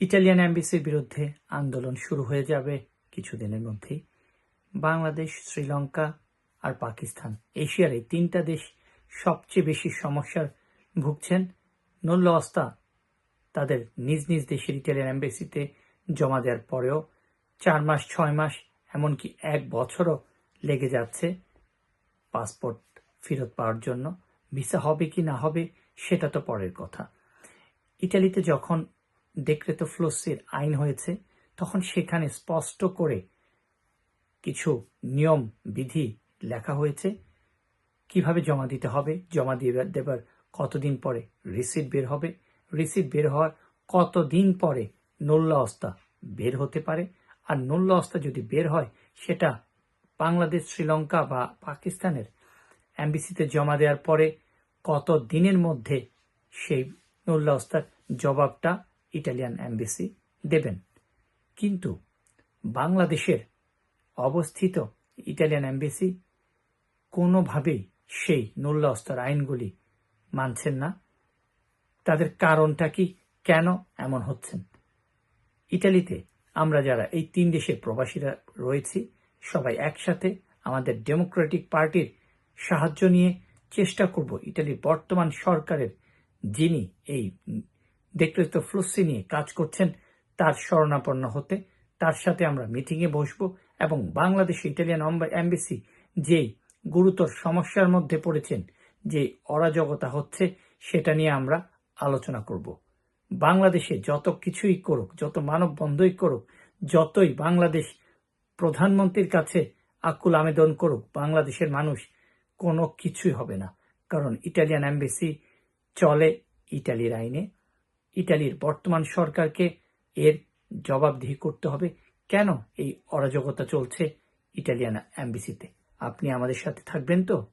Italian অ্যাম্বাসির বিরুদ্ধে আন্দোলন শুরু হয়ে যাবে কিছুদিনের মধ্যেই। বাংলাদেশ, শ্রীলঙ্কা আর পাকিস্তান। এশিয়ার এই তিনটা দেশ সবচেয়ে বেশি সমস্যার ভুগছেন। নল্ল অস্তা তাদের নিজ নিজ দেশের ইটালিয়ান অ্যাম্বাসিতে জমা দেওয়ার পরেও চার মাস, ছয় মাস, এমনকি এক বছরও লেগে যাচ্ছে পাসপোর্ট ফেরত পাওয়ার জন্য। ভিসা হবে কি না হবে সেটা তো পরের কথা। ইটালিতে যখন ডেক্রেতো ফ্লোসির আইন হয়েছে। তখন সেখানে স্পষ্ট করে কিছু নিয়ম, বিধি লেখা হয়েছে। কীভাবে জমা দিতে হবে? জমা দিয়ে দেবার কতদিন পরে রিসিট বের হবে? রিসিট বের হওয়ার কতদিন পরে নোল্লা অস্তা বের হতে পারে? আর নোল্লা অস্তা যদি বের হয়, সেটা বাংলাদেশ, শ্রীলঙ্কা বা পাকিস্তানের অ্যাম্বাসিতে জমা দেওয়ার পরে কত দিনের মধ্যে সেই নোল্লা অস্তার জবাবটা ইটালিয়ান অ্যাম্বাসি দেবেন। কিন্তু বাংলাদেশের অবস্থিত ইটালিয়ান অ্যাম্বাসি কোনোভাবেই সেই নোল্লা অস্তার আইনগুলি মানছেন না। তাদের কারণটা কি, কেন এমন হচ্ছেন? ইটালিতে আমরা যারা এই তিন দেশের প্রবাসীরা রয়েছি, সবাই একসাথে আমাদের ডেমোক্রেটিক পার্টির সাহায্য নিয়ে চেষ্টা করব ইটালির বর্তমান সরকারের যিনি এই দেখলেতো ফ্লুসি নিয়ে কাজ করছেন। তার শরণাপন্ন হতে, তার সাথে আমরা মিটিংয়ে বসবো এবং বাংলাদেশে ইটালিয়ান অ্যাম্বাসি যেই গুরুতর সমস্যার মধ্যে পড়েছেন, যে অরাজকতা হচ্ছে, সেটা নিয়ে আমরা আলোচনা করব। বাংলাদেশে যত কিছুই করুক, যত মানব বন্ধই করুক, যতই বাংলাদেশ প্রধানমন্ত্রীর কাছে আকুল আবেদন করুক, বাংলাদেশের মানুষ কোনো কিছুই হবে না। কারণ ইটালিয়ান অ্যাম্বাসি চলে ইটালির আইনে। ইটালির বর্তমান সরকারকে এর জবাবদিহি করতে হবে। কেন এই অরাজকতা চলছে ইটালিয়ান অ্যাম্বিসিতে আপনি আমাদের সাথে থাকবেন তো?